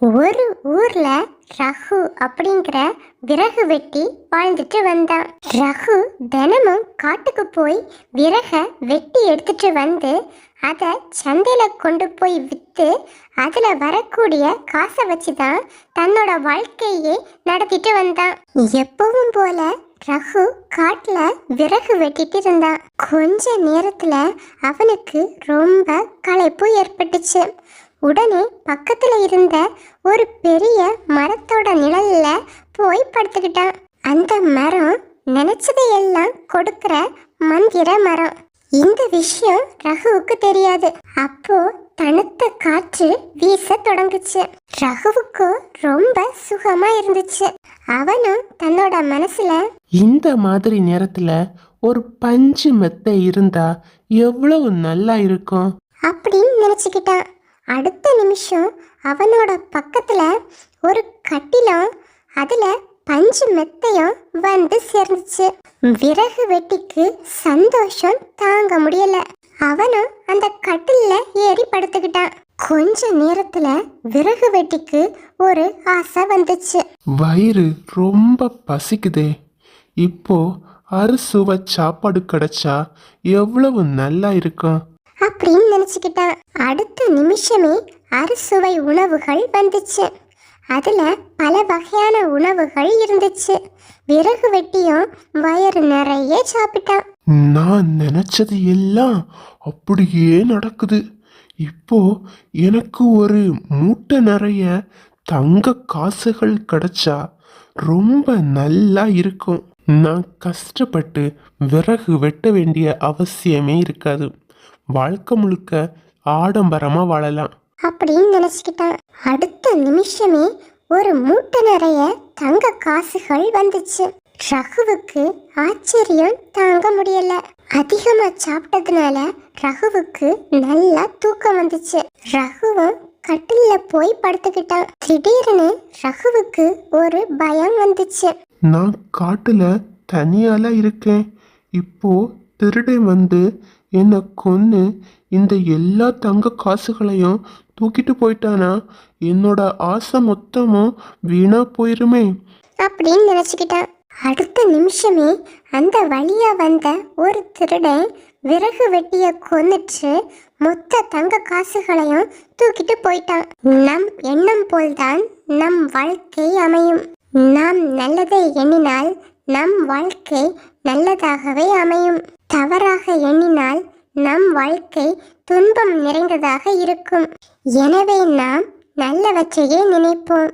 ஒரு ஊர்ல ரகு அப்படிங்கிற விறகு வெட்டி வாழ்ந்துட்டு வந்தான். ரகு தினமும் காட்டுக்கு போய் விறக வெட்டி எடுத்துட்டு வந்து அதை சந்தையில கொண்டு போய் விற்று அதுல வரக்கூடிய காசை வச்சு தான் தன்னோட வாழ்க்கையே நடத்திட்டு வந்தான். எப்பவும் போல ரகு காட்டுல விறகு வெட்டிட்டு இருந்தான். கொஞ்ச நேரத்துல அவனுக்கு ரொம்ப களைப்பு ஏற்பட்டுச்சு. உடனே பக்கத்துல இருந்த ஒரு பெரிய மரத்தோட நிழல்ல போய் படுத்துக்கிட்டான். அந்த மரம் நினைச்சதையெல்லாம் கொடுக்கிற மந்திர மரம். இந்த விஷயம் ரகுவுக்கு தெரியாது. அப்போ தணுத்த காற்று வீச தொடங்குச்சு. ரகுவுக்கு ரொம்ப சுகமா இருந்துச்சு. அவனும் தன்னோட மனசுல இந்த மாதிரி நேரத்துல ஒரு பஞ்சு மெத்தை இருந்தா எவ்வளவு நல்லா இருக்கும்? அப்படின்னு நினச்சிக்கிட்டான். அடுத்த நிமிஷம் அவனோட பக்கத்தில் ஒரு கட்டிலும் அதில் பஞ்சு மெத்தையும் வந்து சேர்ந்துச்சு. விறகு வெட்டிக்கு சந்தோஷம் தாங்க முடியல. அவனும் அந்த கட்டில்ல ஏறி படுத்துக்கிட்டான். கொஞ்ச நேரத்துல விறகு வெட்டிக்கு ஒரு ஆசை வந்துச்சு. வயிறு ரொம்ப பசிக்குதே. இப்போ அறுசுவை சாப்பாடு கிடைச்சா எவ்வளவு நல்லா இருக்கும்? அப்படின்னு நினச்சிக்கிட்டான். அடுத்த நிமிஷமே அறுசுவை உணவுகள் வந்துச்சு. அதில் பல வகையான உணவுகள் இருந்துச்சு. விறகு வெட்டியும் வயிறு நிறைய சாப்பிட்டான். நான் நினச்சது எல்லாம் அப்படியே நடக்குது. இப்போ எனக்கு ஒரு மூட்டை நிறைய தங்க காசுகள் கிடைச்சா ரொம்ப நல்லா இருக்கும். நான் கஷ்டப்பட்டு விறகு வெட்ட வேண்டிய அவசியமே இருக்காது. வாழ்க்கை முழுக்க ஆடம்பரமா வாழலாம். அப்படின்னு நினச்சிக்கிட்டான். அடுத்த நிமிஷமே ஒரு மூட்டை நிறைய தங்க காசுகள் வந்துச்சு. ரகுவுக்கு ஆச்சரியம் தாங்க முடியல. அதிகமா சாப்பிட்டதுனால ரகுவுக்கு நல்லா தூக்கம் வந்துச்சு. ரகுவும் கட்டில்ல போய் படுத்துக்கிட்டான். திடீர்னு ரகுவுக்கு ஒரு பயம் வந்துச்சு. நான் காட்டுல தனியால இருக்கேன். இப்போ திருடன் வந்து என்னை கொன்று இந்த எல்லா தங்க காசுகளையும் தூக்கிட்டு போயிட்டானா? என்னோட ஆசை மொத்தமும் வீணா போயிருமே. அப்படின்னு நினைச்சுக்கிட்டான். அடுத்த நிமிஷமே அந்த வழியா வந்த ஒரு திருடன் விறகு வெட்டிய கொன்னுட்டு மொத்த தங்க காசுகளையும் தூக்கிட்டு போயிட்டான். நம் எண்ணம் போல்தான் நம் வாழ்க்கை அமையும். நாம் நல்லதை எண்ணினால் நம் வாழ்க்கை நல்லதாகவே அமையும். தவறாக எண்ணினால் நம் வாழ்க்கை துன்பம் நிறைந்ததாக இருக்கும். எனவே நாம் நல்லவற்றையே நினைப்போம்.